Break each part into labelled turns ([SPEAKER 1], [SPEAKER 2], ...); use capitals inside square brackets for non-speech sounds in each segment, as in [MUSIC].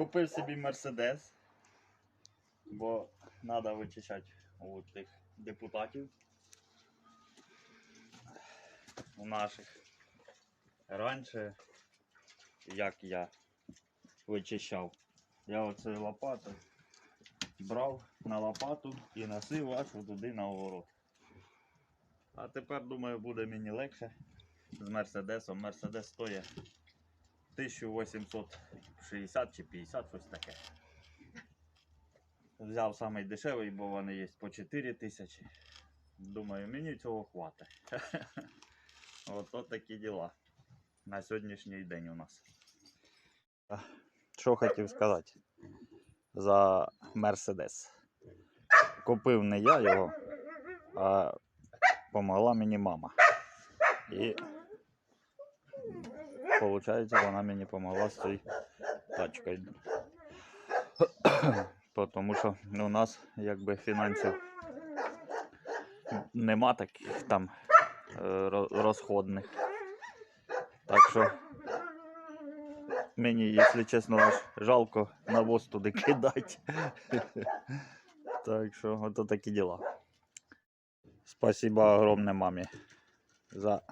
[SPEAKER 1] Купив собі Мерседес, бо треба вичищати у тих депутатів у наших. Раніше, як я вичищав, я оце лопату брав на лопату і носив аж туди на огород. А тепер, думаю, буде мені легше з Мерседесом. Мерседес стоїть 1860 чи 50, щось таке. Взяв самий дешевий, бо вони є по 4 тисячі. Думаю, мені цього хватить. [LAUGHS] Ото такі діла. На сьогоднішній день у нас. Що хотів сказати за Мерседес. Купив не я його, а помогла мені мама. І виходить, вона мені допомогла з цією тачкою. [COUGHS] Тому що у нас якби фінансів нема таких там е, розходних. Так що мені, якщо чесно, аж жалко навоз туди [LAUGHS] кидати. [LAUGHS] Так що ото такі діла. Спасибо огромне мамі за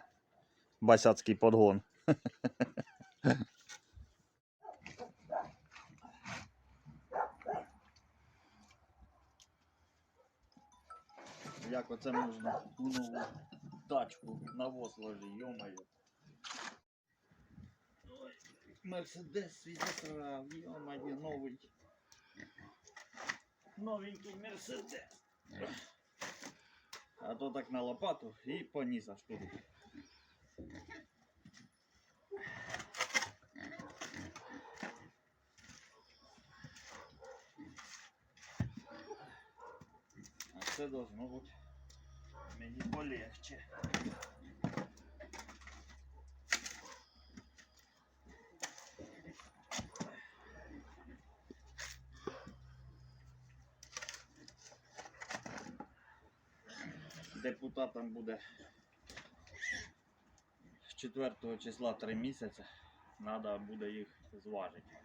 [SPEAKER 1] басяцький подгон. [LAUGHS] Як оце можна у нову тачку навоз ложи, йомаю. Мерседес свій засрав, йомаю, новий. Новенький Мерседес. А то так на лопату і поніс аж туди. А це должно бути мені полегче. Депутатам буде з 4 числа 3 місяці. Треба буде їх зважити.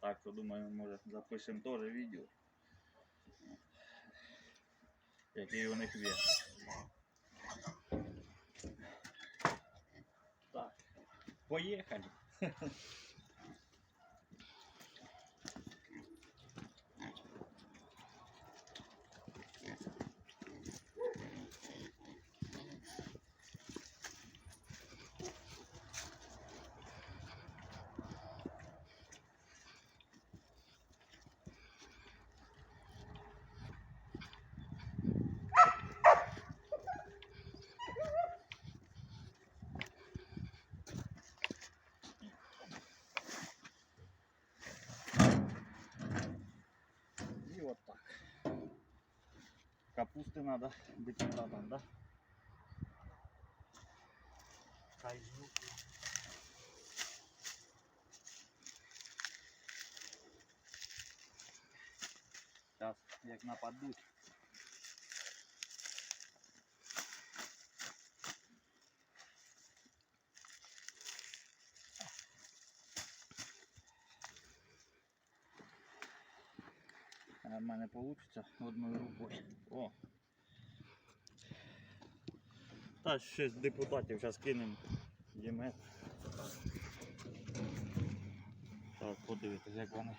[SPEAKER 1] Так що думаю, може запишемо теж відео. Який у них вес. Так, поїхали. [LAUGHS] Капусты надо депутатам, да? Хай ждут. Сейчас, як нападуть. В мене вийде одною рукою. О. Та ще з депутатів зараз кинемо ємет. Так, подивитися, як вони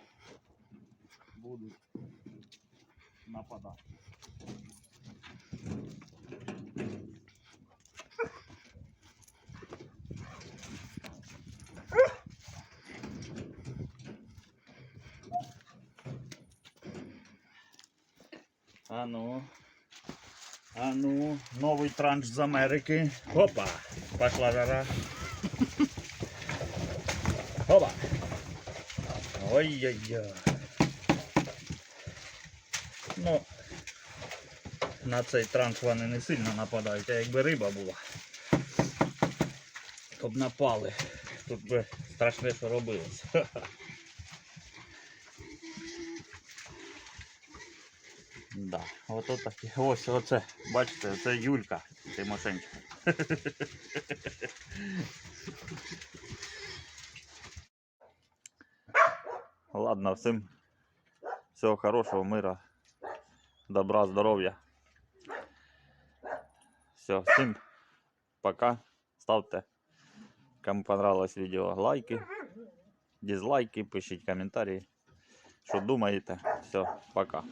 [SPEAKER 1] будуть нападати. А ну. А ну, новий транш з Америки. Опа! Пошла жара. Опа! Ой-ой-ой. Ну, на цей транш вони не сильно нападають, а якби риба була. То б напали. Тут би страшне, що робилось. [LAUGHS] Да, ото такі. Ось оце, бачите, це Юлька Тимошенко. Ладно, всім всього хорошого, мира, добра, здоров'я. Все, всім пока. Ставте, кому понравилось відео, лайки, дизлайки, пишіть коментарі. Що думаєте? Все, пока.